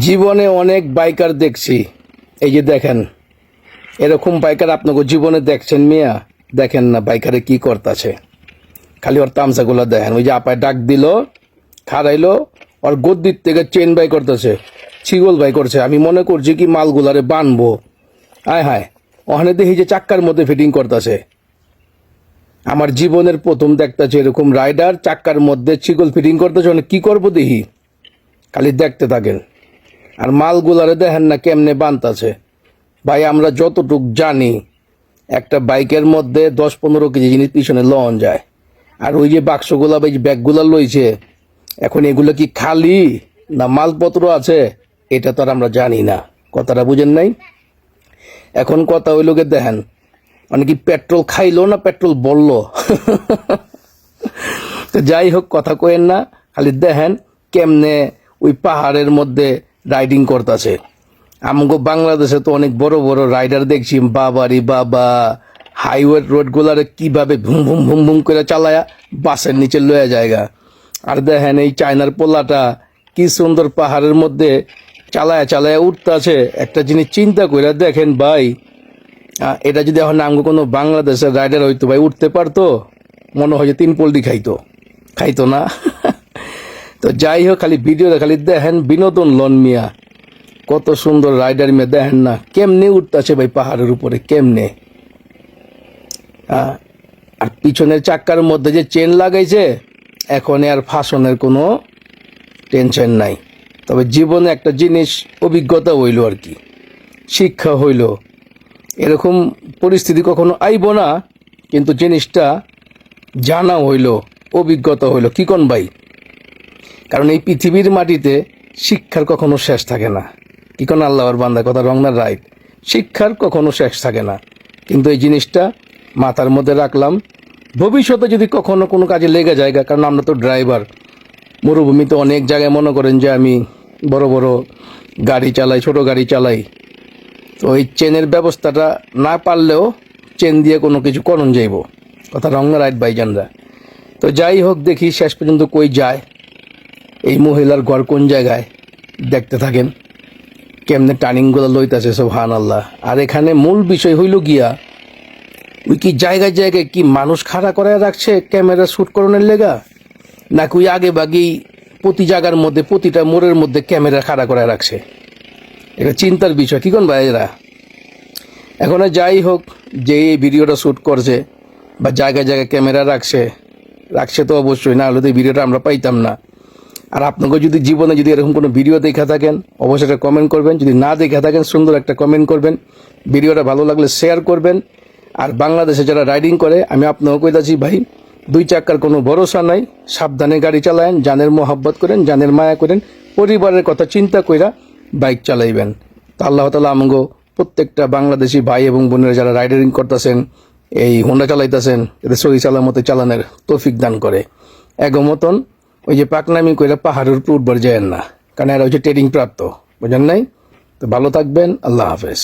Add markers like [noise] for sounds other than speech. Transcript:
জীবনে অনেক বাইকার দেখছি। এই যে দেখেন, এরকম বাইকার আপনাকে জীবনে দেখছেন মিয়া? দেখেন না বাইকারে কি করতেছে। খালি ওর তামসাগুলো দেখেন, ওই যে আপায় ডাক দিল খারাইলো ওর গদ্দির থেকে চেন বাই করতেছে, ছিগল বাই করছে। আমি মনে করছি কি মালগুলারে বানবো। আয় হায়, ওখানে দেখি যে চাক্কার মধ্যে ফিটিং করতেছে। আমার জীবনের প্রথম দেখতেছে এরকম রাইডার চাক্কার মধ্যে ছিগল ফিটিং করতেছে কি করব দেখি? খালি দেখতে থাকেন। আর মালগুলারে দেখেন না কেমনে বানতাছে। ভাই, আমরা যতটুক জানি, একটা বাইকের মধ্যে দশ পনেরো কেজি জিনিস পিছনে লন যায়। আর ওই যে বাক্সগুলা বা ব্যাগগুলা লইছে, এখন এগুলো কি খালি না মালপত্র আছে? এটা তো আর আমরা জানি না। কথাটা বুঝেন নাই? এখন কথা ওই লোকে দেখেন মানে কি পেট্রোল খাইলো না পেট্রোল বলল? [laughs] তো যাই হোক, কথা কয়েন না, খালি দেখেন কেমনে ওই পাহাড়ের মধ্যে রাইডিং করতেছে। আমগো বাংলাদেশে তো অনেক বড় বড় রাইডার দেখছি, বাবারি বাবা হাইওয়ে রোডগুলারে কীভাবে ভুম ভুম ভুম ভুম করে চালায়া বাসের নিচে লয়ে জায়গা আর দেখেন এই চায়নার পোলাটা কি সুন্দর পাহাড়ের মধ্যে চালায়া চালায়া উঠতেছে। একটা জিনিস চিন্তা করে দেখেন ভাই এটা যদি এখন আমগো কোনো বাংলাদেশের রাইডার হইতো ভাই, উঠতে পারতো? মনে হয় যে তিন পোল্টি খাইতো। খাইতো না? তো যাই হোক খালি ভিডিওটা খালি দেখেন বিনোদন লন মিয়া। কত সুন্দর রাইডার মিয়া, দেখেন না, কেমনে উঠতেছে ভাই পাহাড়ের উপরে, কেমনে? আর পিছনের চাক্কার মধ্যে যে চেন লাগাইছে, এখন আর ফাশনের কোনো টেনশন নাই। তবে জীবনে একটা জিনিস, অভিজ্ঞতা হইল আর কি, শিক্ষা হইল। এরকম পরিস্থিতি কখনো আইব না, কিন্তু জিনিসটা জানা হইল, অভিজ্ঞতা হইল। কি কোন ভাই? কারণ এই পৃথিবীর মাটিতে শিক্ষার কখনো শেষ থাকে না। কি কোনো আল্লাহর বান্দা কথা রংনার রাইট? শিক্ষার কখনো শেষ থাকে না। কিন্তু এই জিনিসটা মাথার মধ্যে রাখলাম, ভবিষ্যতে যদি কখনো কোনো কাজে লেগে যায়, কারণ আমরা তো ড্রাইভার মরুভূমিতে অনেক জায়গায় মনে করেন যে আমি বড় বড় গাড়ি চালাই, ছোট গাড়ি চালাই। তো ওই চেনের ব্যবস্থাটা না পারলেও চেন দিয়ে কোনো কিছু করণ যাইব। কথা রঙনা রাইট ভাইজানরা। তো যাই হোক দেখি শেষ পর্যন্ত কই যায়। এই মহিলার ঘর কোন জায়গায়? দেখতে থাকেন। কেমনে টার্নিংগুলো লইতাছে সব হান আল্লাহ আর এখানে মূল বিষয় হইল গিয়া, ওই কি জায়গায় জায়গায় কি মানুষ খাড়া করে রাখছে ক্যামেরা শ্যুট করানোর লেগা? নাকি ওই আগে বাগেই প্রতি জায়গার মধ্যে, প্রতিটা মোড়ের মধ্যে ক্যামেরা খাড়া করে রাখছে? এটা চিন্তার বিষয়, কি কোন ভাইয়েরা এখন যাই হোক, যে এই ভিডিওটা শ্যুট করছে বা জায়গায় জায়গায় ক্যামেরা রাখছে রাখছে তো অবশ্যই, না হলে তো ভিডিওটা আমরা পাইতাম না। আর আপনাকে যদি জীবনে যদি এরকম কোনো ভিডিও দেখা থাকেন, অবশ্যই একটা কমেন্ট করবেন। যদি না দেখে থাকেন, সুন্দর একটা কমেন্ট করবেন। ভিডিওটা ভালো লাগলে শেয়ার করবেন। আর বাংলাদেশে যারা রাইডিং করে, আমি আপনাকে কইতাছি ভাই, দুই চাক্কার কোনো ভরসা নাই। সাবধানে গাড়ি চালায়েন, জানের মোহাব্বত করেন, জানের মায়া করেন, পরিবারের কথা চিন্তা কইরা বাইক চালাইবেন। তো আল্লাহ তালা আমগো প্রত্যেকটা বাংলাদেশি ভাই এবং বোনেরা যারা রাইডিং করতেছেন, এই হোন্ডা চালাইতেছেন, এদের সহি চালামতে চালানের তৌফিক দান করে। এগমতন ওই যে পাকনামি কইরা পাহাড়ের উপর উঠবার যায় না। কারণ এরা হচ্ছে ট্রেডিং প্রাপ্ত, বুঝেন নাই? তো ভালো থাকবেন, আল্লাহ হাফেজ।